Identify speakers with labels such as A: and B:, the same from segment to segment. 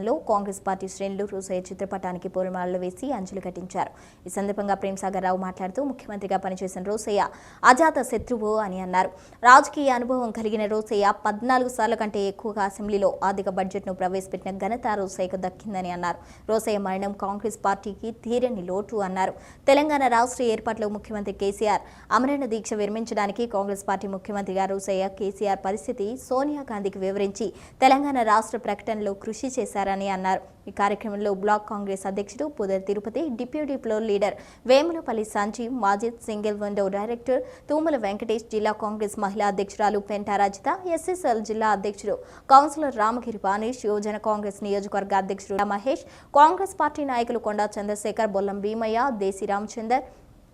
A: లో కాంగ్రెస్ పార్టీ శ్రేణులు రోసయ్య చిత్రపటానికి పూలమాలలు వేసి అంజలి ఘటించారు ఈ సందర్భంగా ప్రేమసాగర్ రావు మాట్లాడుతూ ముఖ్యమంత్రిగా పనిచేసిన రోసయ్య అజాత శత్రువు అని అన్నారు. రాజకీయ అనుభవం కలిగిన రోసయ్య పద్నాలుగు సార్ల కంటే ఎక్కువగా అసెంబ్లీలో ఆర్థిక బడ్జెట్ను ప్రవేశపెట్టిన ఘనత రోసయ్యకు దక్కిందని అన్నారు. రోసయ్య మరణం కాంగ్రెస్ పార్టీకి తీరని లోటు అన్నారు. తెలంగాణ రాష్ట్ర ఏర్పాటులో ముఖ్యమంత్రి కేసీఆర్ అమరణ దీక్ష విరమించడానికి కాంగ్రెస్ పార్టీ ముఖ్యమంత్రిగా రోసయ్య కేసీఆర్ పరిస్థితి సోనియా గాంధీకి వివరించి తెలంగాణ రాష్ట్ర ప్రకటనలో కృషి చేశారు చేశారని అన్నారు. ఈ కార్యక్రమంలో బ్లాక్ కాంగ్రెస్ అధ్యక్షుడు పుదర్ Tirupati deputy floor leader Vemulapalli Sanjeev Majid single window director Thumula Venkatesh జిల్లా కాంగ్రెస్ మహిళా అధ్యక్షురాలు పెంటా రజిత ఎస్ఎస్ఎల్ జిల్లా అధ్యక్షుడు కౌన్సిలర్ రామగిరి బానేష్ యువజన కాంగ్రెస్ నియోజకవర్గ అధ్యక్షుడు మహేష్ కాంగ్రెస్ పార్టీ నాయకులు కొండా చంద్రశేఖర్ బొల్లం భీమయ్య దేశీ రామచందర్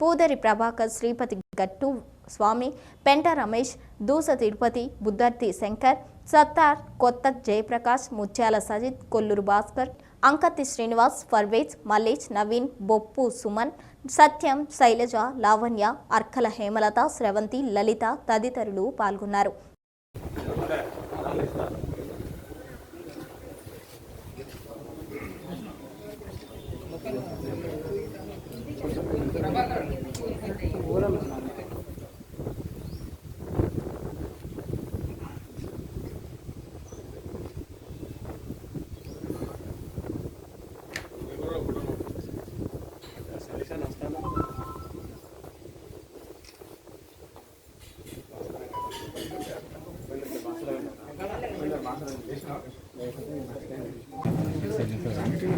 A: పూదరి ప్రభాకర్ శ్రీపతి గట్టు స్వామి పెంట రమేష్ దూస తిరుపతి బుద్ధర్తి శంకర్ సత్తార్ కొత్త జయప్రకాష్ ముత్యాల సజిత్ కొల్లూరు భాస్కర్ అంకతి శ్రీనివాస్ ఫర్వేజ్ మల్లేజ్ నవీన్ బొప్పు సుమన్ సత్యం శైలజ లావణ్య అర్కల హేమలత స్రవంతి లలిత తదితరులు పాల్గొన్నారు.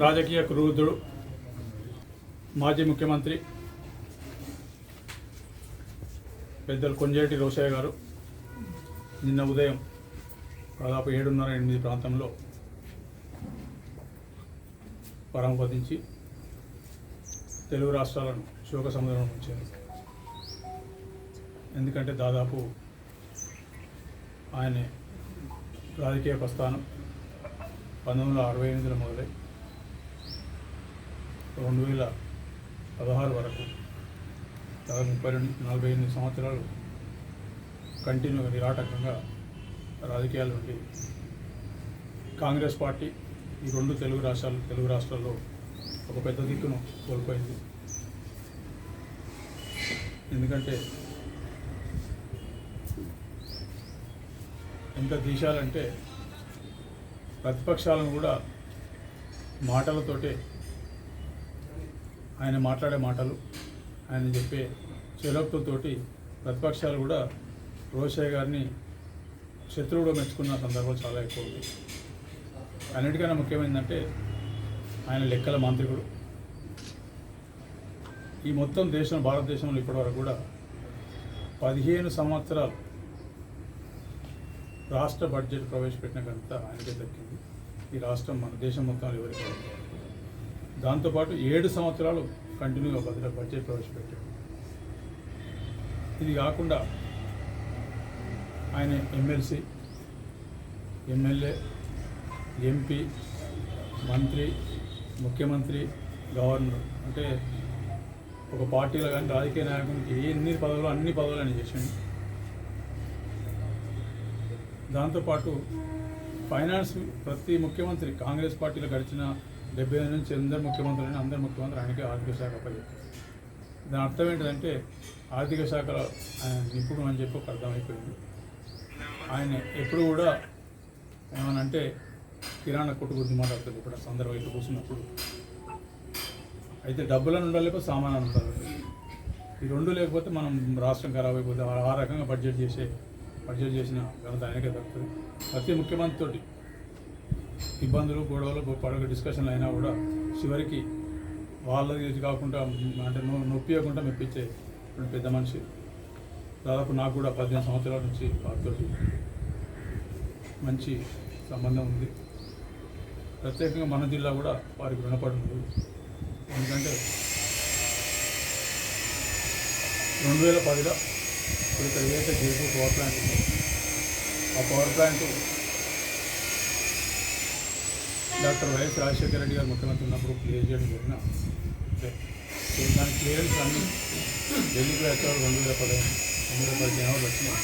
B: రాజకీయ క్రూరుడు మాజీ ముఖ్యమంత్రి పెద్దలు కొంజేటి రోషయ్య గారు నిన్న ఉదయం దాదాపు ఏడున్నర ఎనిమిది ప్రాంతంలో పరంపదించి తెలుగు రాష్ట్రాలను శోక సముద్రం ఉంచారు ఎందుకంటే దాదాపు ఆయన రాజకీయ ప్రస్థానం పంతొమ్మిది వందల అరవై ఎనిమిదిలో మొదలై రెండు వేల పదహారు వరకు దాదాపు ముప్పై రెండు నలభై ఎనిమిది సంవత్సరాలు కంటిన్యూగా నిరాటకంగా రాజకీయాలు ఉండి కాంగ్రెస్ పార్టీ ఈ రెండు తెలుగు రాష్ట్రాలు తెలుగు రాష్ట్రాల్లో ఒక పెద్ద దిక్కును కోల్పోయింది. ఎందుకంటే ఎంత తీశాలంటే ప్రతిపక్షాలను కూడా మాటలతోటే ఆయన మాట్లాడే మాటలు ఆయన చెప్పే చెలోక్తులతోటి ప్రతిపక్షాలు కూడా రోషయ్య గారిని శత్రువుడు మెచ్చుకున్న సందర్భాలు చాలా ఎక్కువ ఉంది. అన్నిటికన్నా ముఖ్యమైనదంటే ఆయన లెక్కల మాంత్రికుడు. ఈ మొత్తం దేశం భారతదేశంలో ఇప్పటివరకు కూడా పదిహేను సంవత్సరాలు రాష్ట్ర బడ్జెట్ ప్రవేశపెట్టిన ఘనత ఆయనకే దక్కింది. ఈ రాష్ట్రం మన దేశం మొత్తం ఎవరికి దాంతోపాటు ఏడు సంవత్సరాలు కంటిన్యూగా బడ్జెట్ బడ్జెట్ ప్రవేశపెట్టాడు. ఇది కాకుండా ఆయన ఎమ్మెల్సీ ఎమ్మెల్యే ఎంపీ మంత్రి ముఖ్యమంత్రి గవర్నర్ అంటే ఒక పార్టీలో కానీ రాజకీయ నాయకునికి ఎన్ని పదవులు అన్ని పదవులు ఆయన చేసిండు. దాంతోపాటు ఫైనాన్స్ ప్రతి ముఖ్యమంత్రి కాంగ్రెస్ పార్టీలో గడిచిన డెబ్బై ఐదు నుంచి అందరు ముఖ్యమంత్రులని అందరు ముఖ్యమంత్రి ఆయనకే ఆర్థిక శాఖ అప్పచెప్పారు దాని అర్థం ఏంటంటే ఆర్థిక శాఖలో ఆయన నిపుణుడు అని చెప్పి ఒక అర్థమైపోయింది. ఆయన ఎప్పుడు కూడా ఏమనంటే కిరాణా కొట్టు గురించి మాట్లాడుతుంది ఇప్పుడు సందర్భం ఇటు కూర్చున్నప్పుడు. అయితే డబ్బులను ఉండాలి లేకపోతే ఉండాలి. ఈ రెండు లేకపోతే మనం రాష్ట్రం ఖరాబ్ అయిపోతే ఆ- రకంగా బడ్జెట్ చేసే బడ్జెట్ చేసిన ఘనత ఆయనకే దక్కుతుంది. ప్రతి ముఖ్యమంత్రి తోటి ఇబ్బందులు గొడవలు పడక డిస్కషన్లు అయినా కూడా చివరికి వాళ్ళది ఇది కాకుండా అంటే నొప్పి నొప్పియకుండా మెప్పించే పెద్ద మనిషి. దాదాపు నాకు కూడా పద్దెనిమిది సంవత్సరాల నుంచి వారితో మంచి సంబంధం ఉంది. ప్రత్యేకంగా మన జిల్లా కూడా వారికి రుణపడి ఉంది. ఎందుకంటే రెండు వేల పదిలో ఇక్కడ ఏదైతే జైపూర్ పవర్ ప్లాంట్ ఉందో ఆ power plant doctor YS Rajasekhara Reddy గారు ముఖ్యమంత్రి ఉన్నప్పుడు క్లియర్ చేయడం జరిగిన అంటే దాని క్లియరెన్స్ అన్ని ఢిల్లీకి వచ్చారు రెండు వేల పదిహేను రెండు వేల పది జనవరి వచ్చినాయి.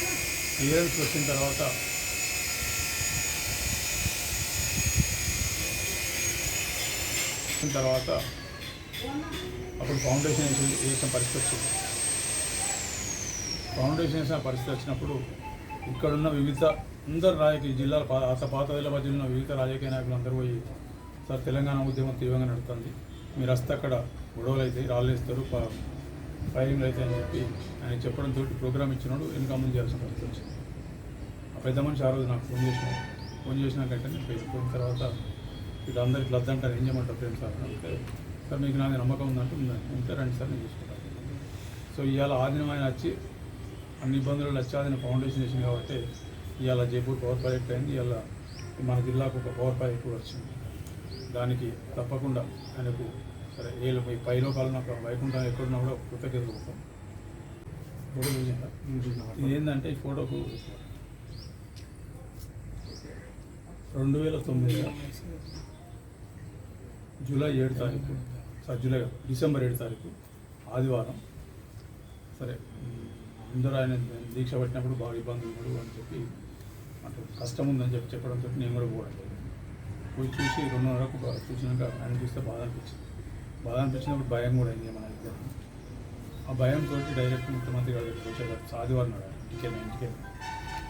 B: క్లియరెన్స్ వచ్చిన తర్వాత వచ్చిన తర్వాత అప్పుడు ఫౌండేషన్ వేసి- వేసిన పరిస్థితి వచ్చింది. ఫౌండేషన్ వేసిన పరిస్థితి వచ్చినప్పుడు ఇక్కడున్న వివిధ అందరు రాజకీయ జిల్లాల అత పాత మధ్యలో ఉన్న వివిధ రాజకీయ నాయకులు అందరూ పోయి సార్ తెలంగాణ ఉద్యమం తీవ్రంగా నడుస్తుంది. మీరు వస్తే అక్కడ గొడవలు అయితే రాళ్ళు వేస్తారు ఫైరింగ్లు అయితే అని చెప్పి ఆయన చెప్పడంతో ప్రోగ్రామ్ ఇచ్చినాడు వెనుక ముందు చేయాల్సిన పరిస్థితి వచ్చింది. ఆ పెద్ద మనిషి ఆ రోజు నాకు ఫోన్ చేసిన ఫోన్ చేసినాకంటే నేను పోయిన తర్వాత ఇట్లా అందరు ఇట్లా వద్దంటారు ఏం చేయమంటారు ఫ్రెండ్స్ సార్? అంటే సార్ మీకు నాకు నమ్మకం ఉందంటే ఉందండి ఉంటే రండి సార్ నేను చూసుకుంటాను సో ఇవాళ ఆదినం ఆయన వచ్చి అన్ని ఇబ్బందులు వచ్చి ఆదిన ఫౌండేషన్ చేసింది కాబట్టి ఇవాళ జైపూర్ పవర్ ప్రాజెక్ట్ అయింది. ఇవాళ మన జిల్లాకు ఒక పవర్ ప్రాజెక్ట్ కూడా వచ్చింది. దానికి తప్పకుండా ఆయనకు సరే ఏ లో- ఈ పై లోకాలు నాకు వైకుంఠం ఎక్కడున్నా కూడా కృతజ్ఞతలు చెప్తాం ఫోటో ఇది ఏంటంటే ఈ ఫోటోకు రెండు వేల తొమ్మిదిలో జూలై ఏడు తారీఖు సారీ జూలై డిసెంబర్ ఏడు తారీఖు ఆదివారం. సరే అందరూ ఆయన దీక్ష పట్టినప్పుడు బాగా ఇబ్బందులు ఉన్నాడు అని చెప్పి అంటే కష్టం ఉందని చెప్పి చెప్పడంతో నేను కూడా పోవడం జరిగింది. పోయి చూసి రెండున్నరకు వరకు చూసినాక ఆయన చూస్తే బాధ అనిపించింది బాధ అనిపించినప్పుడు భయం కూడా అయింది మన ఇద్దరు ఆ భయంతో డైరెక్ట్ ముఖ్యమంత్రి గారి దగ్గరికి వచ్చారు. సాధివారు నాడు ఆయన ఇంటికి వెళ్ళి ఇంటికి వెళ్ళి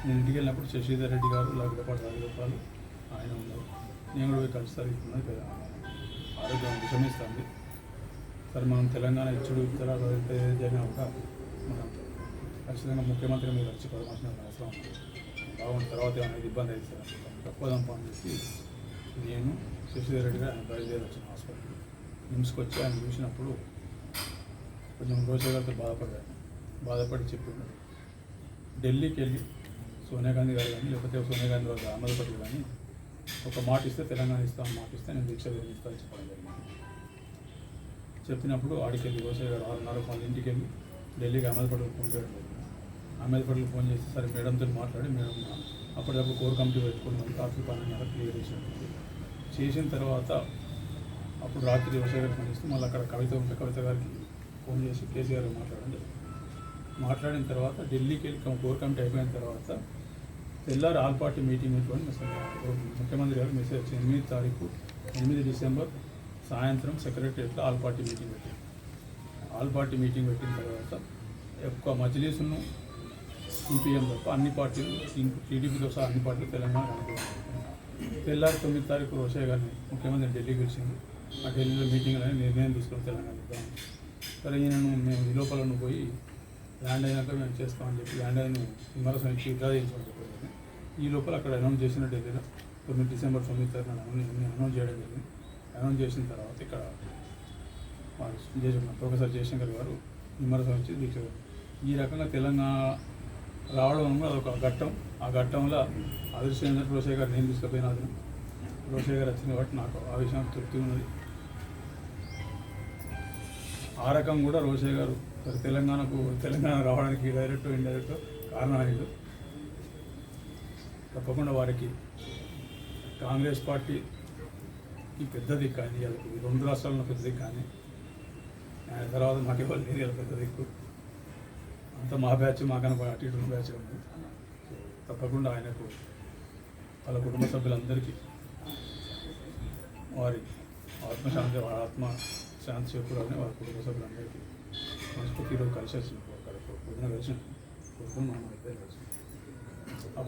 B: నేను ఇంటికి వెళ్ళినప్పుడు శశిధర్ రెడ్డి గారు లగ్గపాటి రాజగోపాలు ఆయన ఉన్నారు. నేను కూడా పోయి కలుస్తారు ఇప్పుడు ఆరోగ్యం విషమిస్తుంది. సరే మనం తెలంగాణ ఇచ్చుడు ఇతర జరిగినా కూడా మనం ఖచ్చితంగా ముఖ్యమంత్రి మీద వచ్చి పరామర్శన అవసరం బాగుంది తర్వాత ఏమైనా ఇబ్బంది అయితే సార్ తప్పదాం అని చెప్పి నేను శశిధర్ రెడ్డి గారు ఆయన బయలుదేరి వచ్చాను హాస్పిటల్ నిమ్స్కి వచ్చి ఆయన చూసినప్పుడు కొంచెం రోజు గారితో బాధపడ్డాను. బాధపడి చెప్పిండు ఢిల్లీకి వెళ్ళి సోనియా గాంధీ గారు కానీ లేకపోతే సోనియా గాంధీ గారు అహ్మద్ కానీ ఒక మాట ఇస్తే తెలంగాణ ఇస్తామని మాట ఇస్తే నేను దీక్ష విధిస్తాను చెప్పడం జరిగింది. చెప్పినప్పుడు ఆడికి వెళ్ళి గోసాయి గారు ఆరున్నర వాళ్ళ ఇంటికి వెళ్ళి ఢిల్లీకి అహ్మద్ పటేల్ ఫోన్ ఫోన్ చేసి సరే మేడంతో మాట్లాడి మేడం అప్పటికప్పుడు కోర్ కమిటీ పెట్టుకున్నాం కాఫీ పని క్లియర్ చేసినప్పుడు చేసిన తర్వాత అప్పుడు రాత్రి వ్యవసాయ ఫోన్ చేస్తే మళ్ళీ అక్కడ కవిత ఉంటే కవిత గారికి ఫోన్ చేసి కేసీఆర్ మాట్లాడండి. మాట్లాడిన తర్వాత ఢిల్లీకి వెళ్ళి కోర్ కమిటీ అయిపోయిన తర్వాత తెల్లారి ఆల్ పార్టీ మీటింగ్ పెట్టుకొని ముఖ్యమంత్రి గారు మెసేజ్ వచ్చి ఎనిమిది తారీఖు ఎనిమిది డిసెంబర్ సాయంత్రం సెక్రటరియట్లో ఆల్ పార్టీ మీటింగ్ పెట్టారు. ఆల్ పార్టీ మీటింగ్ పెట్టిన తర్వాత ఒక్క మజ్లీసును సిపిఎం తప్ప అన్ని పార్టీలు టీడీపీతో సహా అన్ని పార్టీలు తెలంగాణ తెల్లారి తొమ్మిది తారీఖు రోషయ్య గారిని ముఖ్యమంత్రి ఢిల్లీకి పిలిచింది ఆ ఢిల్లీలో మీటింగ్ అనేది నిర్ణయం తీసుకొని తెలంగాణ ఇద్దాం సరే ఈయనను మేము ఈ లోపల పోయి ల్యాండ్ అయినాక మేము చేస్తామని చెప్పి ల్యాండ్ అయిన విమర్శనం ఇచ్చి విడ్రా చేయించమని చెప్పారు ఈ లోపల అక్కడ అనౌన్స్ చేసిన ఢిల్లీలో తొమ్మిది డిసెంబర్ తొమ్మిది తారీఖున అనౌన్స్ చేయడం జరిగింది. అనౌన్స్ చేసిన తర్వాత ఇక్కడ ప్రొఫెసర్ జయశంకర్ గారు విమర్శనం ఇచ్చి దీక్ష ఈ రకంగా తెలంగాణ రావడం అది అదొక ఘట్టం. ఆ ఘట్టంలో అదృశ్యం రోషయ్య గారు నేను తీసుకుపోయినా అది రోషయ్య గారు వచ్చిన కాబట్టి నాకు ఆ విషయం తృప్తి ఉన్నది. ఆ రకం కూడా రోషయ్య గారు తెలంగాణకు తెలంగాణ రావడానికి డైరెక్ట్ ఇండైరెక్ట్ కారణమైండు తప్పకుండా వారికి కాంగ్రెస్ పార్టీ ఈ పెద్దది కానీ వాళ్ళకి రెండు రాష్ట్రాల్లో పెద్దది కానీ ఆయన తర్వాత మాకు ఇవ్వాలి లేరు పెద్ద దిక్కు. అంత మా బ్యాచ్ మాకన్నా అటు ఇటు బ్యాచ్ ఉంది తప్పకుండా ఆయనకు వాళ్ళ కుటుంబ సభ్యులందరికీ వారి ఆత్మశాంతి వారి ఆత్మ శాంతి చేకూరాలని వారి కుటుంబ సభ్యులందరికీ మనస్ఫూర్తిలో కలిసి వచ్చింది అక్కడ పొద్దున కలిసి పొద్దున మనం ఇద్దరు కలిసి